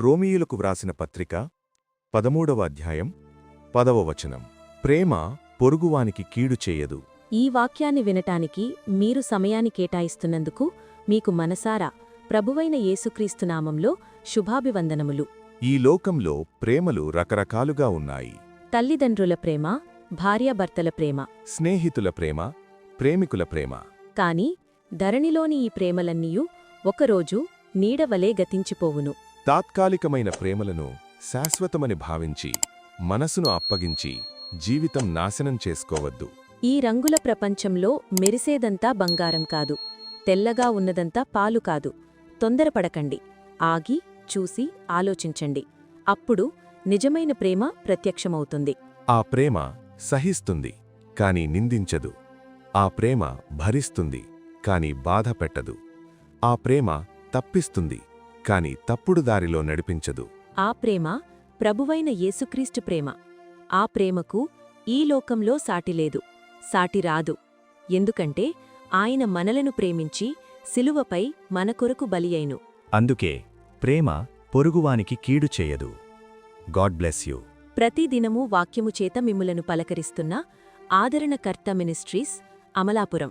రోమియులకు వ్రాసిన పత్రిక పదమూడవ అధ్యాయం పదవ వచనం. ప్రేమ పొరుగువానికి కీడు చేయదు. ఈ వాక్యాన్ని వినటానికి మీరు సమయాన్ని కేటాయిస్తున్నందుకు మీకు మనసారా ప్రభువైన యేసుక్రీస్తు నామంలో శుభాభివందనములు. ఈ లోకంలో ప్రేమలు రకరకాలుగా ఉన్నాయి. తల్లిదండ్రుల ప్రేమ భార్యాభర్తల ప్రేమ స్నేహితుల ప్రేమ ప్రేమికుల ప్రేమ. కాని ధరణిలోని ఈ ప్రేమలన్నీయూ ఒకరోజు నీడవలే గతించిపోవును. తాత్కాలికమైన ప్రేమలను శాశ్వతమని భావించి మనసును అప్పగించి జీవితం నాశనం చేసుకోవద్దు. ఈ రంగుల ప్రపంచంలో మెరిసేదంతా బంగారం కాదు తెల్లగా ఉన్నదంతా పాలు కాదు. తొందరపడకండి ఆగి చూసి ఆలోచించండి. అప్పుడు నిజమైన ప్రేమ ప్రత్యక్షమవుతుంది. ఆ ప్రేమ సహిస్తుంది కాని నిందించదు. ఆ ప్రేమ భరిస్తుంది కాని బాధ పెట్టదు ఆ ప్రేమ తప్పిస్తుంది. కాని తప్పుడు దారిలో నడిపించదు. ఆ ప్రేమ ప్రభువైన యేసుక్రీస్తు ప్రేమ. ఆ ప్రేమకు ఈ లోకంలో సాటిలేదు సాటి రాదు. ఎందుకంటే ఆయన మనలను ప్రేమించి సిలువపై మన కొరకు బలియైను అందుకే ప్రేమ పొరుగువానికి కీడు చేయదు. God bless you. ప్రతిదినమూ వాక్యము చేత మిమ్ములను పలకరిస్తున్న ఆదరణకర్త మినిస్ట్రీస్ అమలాపురం.